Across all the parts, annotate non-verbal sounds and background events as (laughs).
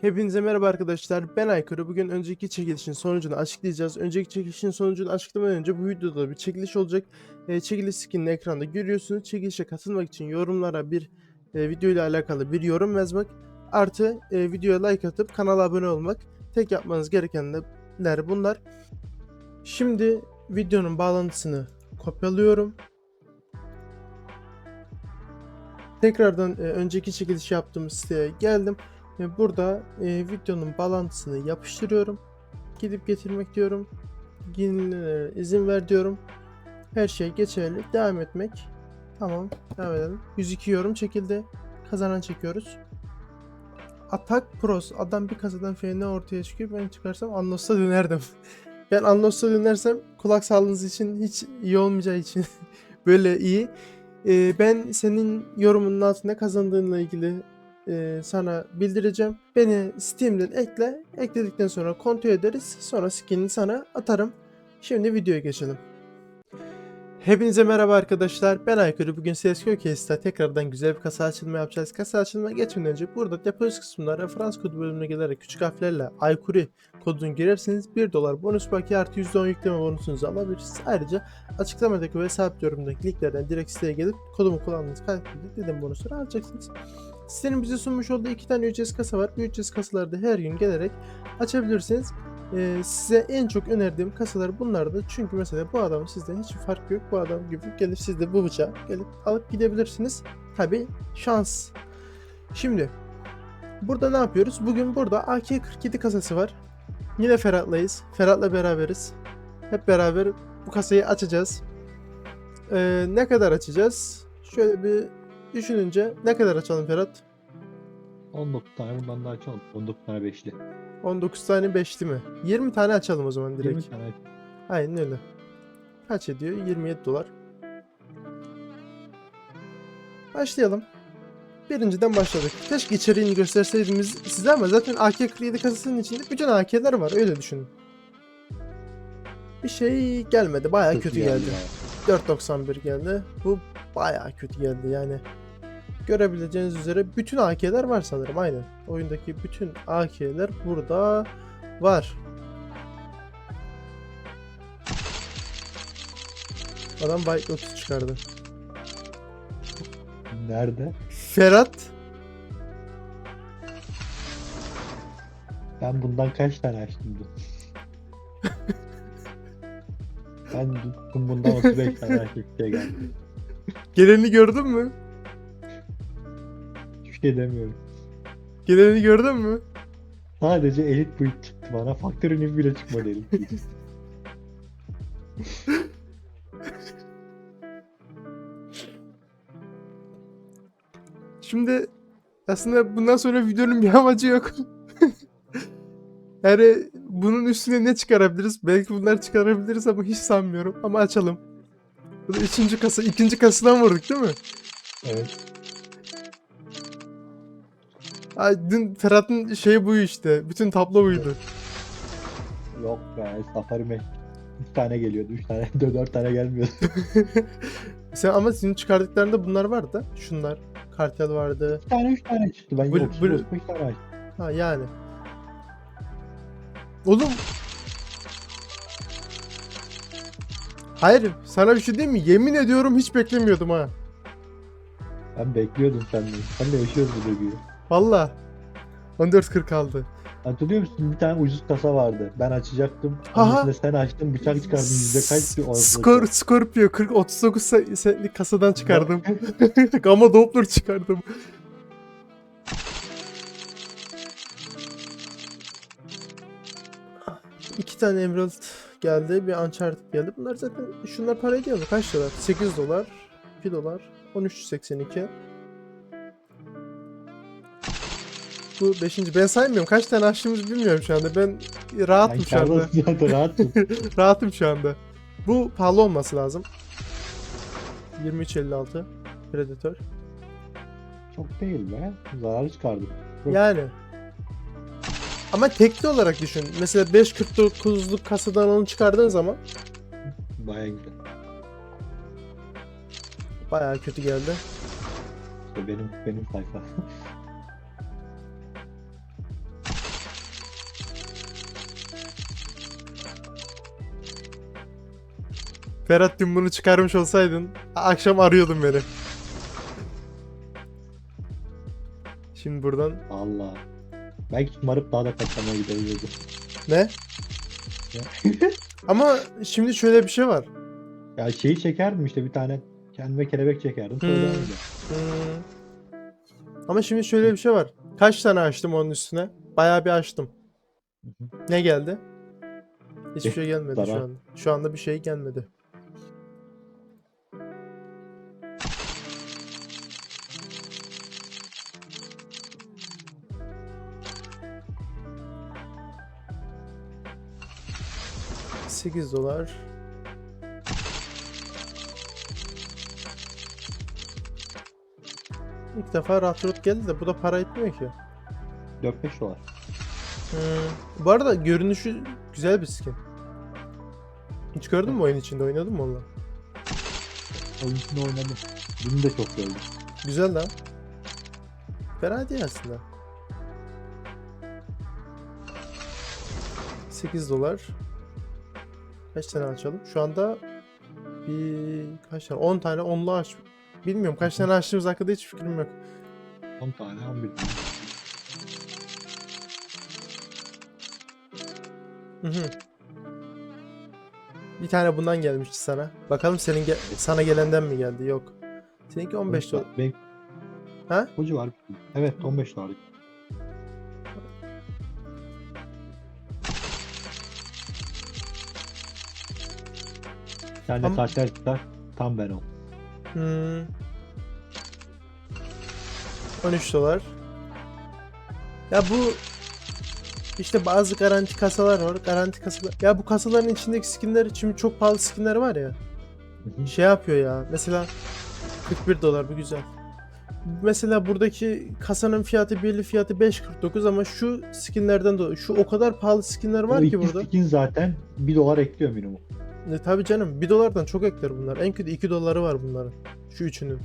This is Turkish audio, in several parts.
Hepinize merhaba arkadaşlar. Ben Aykırı. Bugün önceki çekilişin sonucunu açıklayacağız. Önceki çekilişin sonucunu açıklamadan önce bu videoda bir çekiliş olacak. E, çekiliş skinini ekranda görüyorsunuz. Çekilişe katılmak için yorumlara bir e, video ile alakalı bir yorum yazmak artı e, videoya like atıp kanala abone olmak. Tek yapmanız gerekenler bunlar. Şimdi videonun bağlantısını kopyalıyorum. Tekrardan e, önceki çekiliş yaptığım siteye geldim. Ve burada e, videonun bağlantısını yapıştırıyorum. Gidip getirmek diyorum. Yenilere izin ver diyorum. Her şey geçerli. Devam etmek. Tamam. Devam edelim. 102 yorum çekildi. Kazanan çekiyoruz. Atak Pros. Adam bir kasadan FN ortaya çıkıyor. Ben çıkarsam Anlos'a dönerdim. (laughs) ben Anlos'a dönersem kulak sağlığınız için hiç iyi olmayacağı için (laughs) böyle iyi. E, ben senin yorumunun altında kazandığınla ilgili e, sana bildireceğim. Beni Steam'den ekle. Ekledikten sonra kontrol ederiz. Sonra skinini sana atarım. Şimdi videoya geçelim. Hepinize merhaba arkadaşlar. Ben Aykırı. Bugün CSGO Case'de tekrardan güzel bir kasa açılma yapacağız. Kasa açılma geçmeden önce burada depozit kısmına referans kodu bölümüne gelerek küçük harflerle Aykuri kodunu girerseniz 1 dolar bonus bakiye artı %10 yükleme bonusunuzu alabilirsiniz. Ayrıca açıklamadaki ve sabit yorumdaki linklerden direkt siteye gelip kodumu kullandığınız takdirde dedim bonusları alacaksınız. Sitenin bize sunmuş olduğu iki tane ücretsiz kasa var. Bu ücretsiz kasalarda her gün gelerek açabilirsiniz. Ee, size en çok önerdiğim kasalar bunlardı. Çünkü mesela bu adam sizden hiçbir fark yok. Bu adam gibi gelip siz de bu bıçağı gelip alıp gidebilirsiniz. Tabi şans. Şimdi burada ne yapıyoruz? Bugün burada AK-47 kasası var. Yine Ferhat'layız. Ferhat'la beraberiz. Hep beraber bu kasayı açacağız. Ee, ne kadar açacağız? Şöyle bir düşününce ne kadar açalım Ferhat? 19 tane bundan daha açalım. 19 tane beşli. 19 tane beşli mi? 20 tane açalım o zaman 20 direkt. tane aç. Aynen öyle. Kaç ediyor? 27 dolar. Başlayalım. Birinciden başladık. Keşke içeriğini gösterseydiniz size ama zaten AK-47 kasasının içinde bütün AK'ler var öyle düşünün. Bir şey gelmedi. Bayağı Kötü geldi. bayağı. 4.91 geldi. Bu bayağı kötü geldi yani. Görebileceğiniz üzere bütün AK'ler var sanırım aynen. Oyundaki bütün AK'ler burada var. Adam Byte Lotus çıkardı. Nerede? Ferhat Ben bundan kaç tane açtım dün? ben dün bundan 35 tane açtım. Şey geldi. geleni gördün mü? Şey demiyorum. Geleni gördün mü? Sadece elit build çıktı bana. Faktörünün bile çıkmadı elit build. (laughs) Şimdi aslında bundan sonra videonun bir amacı yok. (laughs) yani bunun üstüne ne çıkarabiliriz? Belki bunlar çıkarabiliriz ama hiç sanmıyorum. Ama açalım. Bu da üçüncü kasa, ikinci kasından vurduk değil mi? evet. Ay, dün Ferhat'ın şeyi bu işte. Bütün tablo buydu. Yok be. Safari Mac. 3 tane geliyordu. 3 tane, (laughs) 4 tane gelmiyordu. (laughs) Sen ama senin çıkardıklarında bunlar vardı. Şunlar. Kartel vardı. 3 tane 3 tane çıktı. Ben Bu- 30 bu- 35 tane açtım. Ha yani. Oğlum. Hayır, sana bir şey diyeyim mi? Yemin ediyorum hiç beklemiyordum ha. Ben bekliyordum senden. Sen de yaşıyordun bu duyguyu. Valla. 14.40 kaldı. Hatırlıyor musun? Bir tane ucuz kasa vardı. Ben açacaktım. Aha. Sen açtın. Bıçak çıkardın. Yüzde kaçtı? o Skor, Scorpio 40 39 se- setlik kasadan çıkardım. (laughs) Gamma Doppler çıkardım. İki tane Emerald geldi, bir Uncharted geldi. Bunlar zaten şunlar para ediyor mu? Kaç dolar? 8 dolar, 2 dolar, 13.82. Bu 5. Ben saymıyorum. Kaç tane açtığımızı bilmiyorum şu anda. Ben rahatım şu anda. anda. Rahatım. (laughs) Rahatım şu anda. Bu pahalı olması lazım. 23.56 Predator. Çok değil be. Zararı çıkardım. Yani. Ama tekli olarak düşün. Mesela 5.49'luk kasadan onu çıkardığın zaman Baya güzel. bayağı kötü geldi. İşte benim benim sayfa. (laughs) Ferhat dün bunu çıkarmış olsaydın akşam arıyordun beni. Şimdi buradan Allah. Belki şımarıp daha da katlamaya gidebilirdi. ne? (laughs) Ama şimdi şöyle bir şey var. Ya şeyi çekerdim işte bir tane kendime kelebek çekerdim. Hmm. Hmm. Ama şimdi şöyle bir şey var. Kaç tane açtım onun üstüne? Bayağı bir açtım. Ne geldi? Hiçbir Eh, şey gelmedi şu anda. Şu anda bir şey gelmedi. Sekiz dolar. İlk defa Ratrot geldi de bu da para etmiyor ki. 4-5 dolar. Hmm. Bu arada görünüşü güzel bir skin. Hiç gördün mü oyun içinde oynadın mı onunla? Oyun içinde oynadım. Bunu da çok gördüm. Güzel lan. Fena değil aslında. 8 dolar. Kaç tane açalım? Şu anda bir kaç tane? 10 tane onlu aç. Bilmiyorum kaç tane açtığımız hakkında hiç fikrim yok. 10 tane 11 tane. Hı hı. Bir tane bundan gelmişti sana. Bakalım senin ge- sana gelenden mi geldi? Yok. Seninki 15 dolar. Benim... Ha? Bu civar. Evet 15 dolar. Yani Ama- karakter çıkar tam ben ol. Hmm. 13 dolar. Ya bu işte bazı garanti kasalar var. Garanti kasalar. Ya bu kasaların içindeki skinler şimdi çok pahalı skinler var ya. Hı. Şey yapıyor ya. Mesela 41 dolar bu güzel. Mesela buradaki kasanın fiyatı belli fiyatı 5.49 ama şu skinlerden dolayı şu o kadar pahalı skinler var o ki iki burada. skin zaten 1 dolar ekliyor minimum. E, tabii canım 1 dolardan çok ekler bunlar. En kötü 2 doları var bunların. Şu üçünün.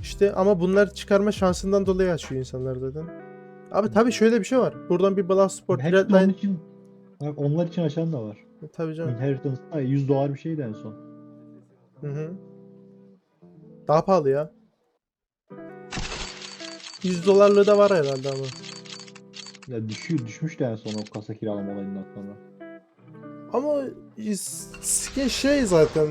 İşte ama bunlar çıkarma şansından dolayı açıyor insanlar zaten. Abi tabii şöyle bir şey var. Buradan bir Blast Sport Hepsi onun Redline... için Bak onlar için açan da var. E, Tabii canım. Inheritance'da 100 dolar bir şeydi en son. Hı hı. Daha pahalı ya. 100 dolarlığı da var herhalde ama. Ya düşüyor, düşmüştü en son o kasa kiralama olayından sonra. Ama skin şey zaten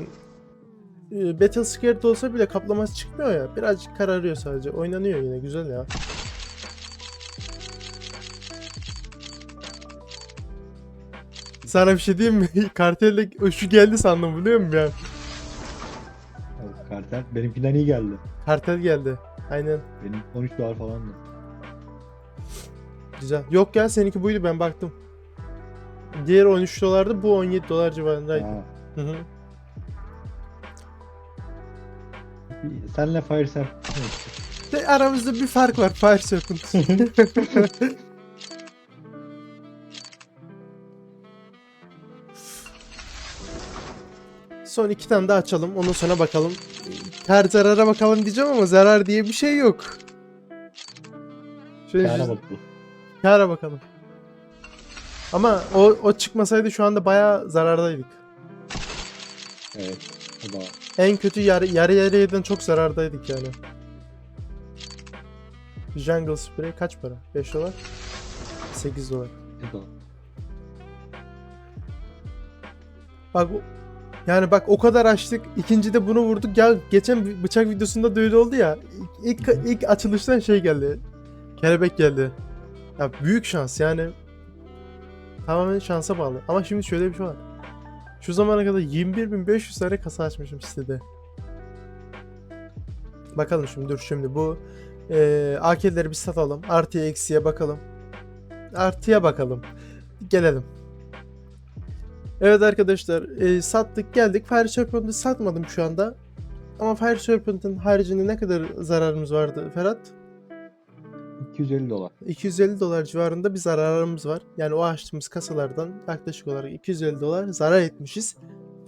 e, Battle Scared olsa bile kaplaması çıkmıyor ya. Birazcık kararıyor sadece. Oynanıyor yine güzel ya. Sana bir şey diyeyim mi? (laughs) Kartelde şu geldi sandım biliyor musun ya? Kartel benimkinden iyi geldi. Kartel geldi. Aynen. Benim 13 dolar falandı. Güzel. Yok ya seninki buydu ben baktım. Diğer 13 dolardı bu 17 dolar civarındaydı. Ha. Hı hı. Bir- Senle Fire Serp. Ve aramızda bir fark var Fire Serpent. (laughs) Son iki tane daha açalım. Ondan sonra bakalım. Her zarara bakalım diyeceğim ama zarar diye bir şey yok. Şöyle Kâra yüz- bakalım. Kâra bakalım. Ama o, o çıkmasaydı şu anda bayağı zarardaydık. Evet. Var. En kötü yarı yarı yarıyadan çok zarardaydık yani. Jungle Spray kaç para? 5 dolar? 8 dolar. Var. Bak yani bak o kadar açtık. ikincide bunu vurduk. Ya geçen bıçak videosunda da öyle oldu ya. İlk ilk açılıştan şey geldi. Kelebek geldi. Ya büyük şans yani. Tamamen şansa bağlı. Ama şimdi şöyle bir şey var. Şu zamana kadar 21.500 tane kasa açmışım sitede. Bakalım şimdi dur şimdi bu eee AK'leri bir satalım. Artıya eksiye bakalım. Artıya bakalım. Gelelim. Evet arkadaşlar eee, sattık geldik. Fire Serpent'ı satmadım şu anda. Ama Fire Serpent'ın haricinde ne kadar zararımız vardı Ferhat? 250 dolar. 250 dolar civarında bir zararımız var. Yani o açtığımız kasalardan yaklaşık olarak 250 dolar zarar etmişiz.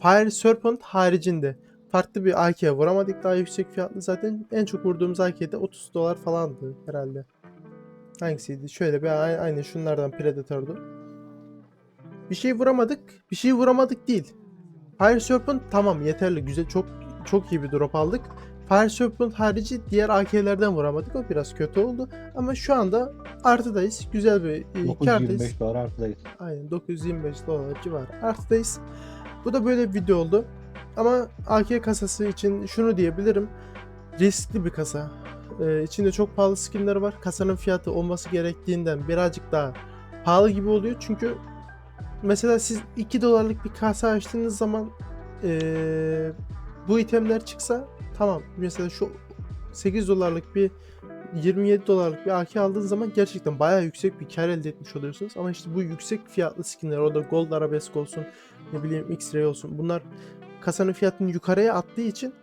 Fire Serpent haricinde farklı bir AK'ye vuramadık daha yüksek fiyatlı zaten en çok vurduğumuz AK'de 30 dolar falandı herhalde. Hangisiydi? Şöyle bir aynı şunlardan Predator'du. bir şey vuramadık. Bir şey vuramadık değil. Fire Serpent tamam yeterli güzel çok çok iyi bir drop aldık. Serpent harici diğer AK'lerden vuramadık. O biraz kötü oldu. Ama şu anda artıdayız. Güzel bir e, kârdayız. 925 dolar artıdayız. Aynen 925 dolar civarı artıdayız. Bu da böyle bir video oldu. Ama AK kasası için şunu diyebilirim. Riskli bir kasa. Ee, içinde çok pahalı skinler var. Kasanın fiyatı olması gerektiğinden birazcık daha pahalı gibi oluyor. Çünkü mesela siz 2 dolarlık bir kasa açtığınız zaman ee, bu itemler çıksa tamam. Mesela şu 8 dolarlık bir 27 dolarlık bir AK aldığınız zaman gerçekten bayağı yüksek bir kar elde etmiş oluyorsunuz. Ama işte bu yüksek fiyatlı skinler o da Gold Arabesk olsun ne bileyim X-Ray olsun bunlar kasanın fiyatını yukarıya attığı için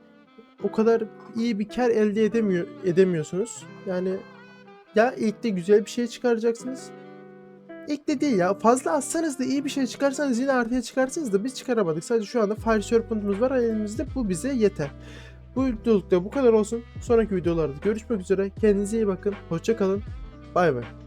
o kadar iyi bir kar elde edemiyor edemiyorsunuz. Yani ya ilk de güzel bir şey çıkaracaksınız. İlk de değil ya fazla atsanız da iyi bir şey çıkarsanız yine artıya çıkarsınız da biz çıkaramadık. Sadece şu anda Fire Serpent'ımız var elimizde bu bize yeter. Bu videolukta bu kadar olsun. Sonraki videolarda görüşmek üzere. Kendinize iyi bakın. Hoşça kalın. Bay bay.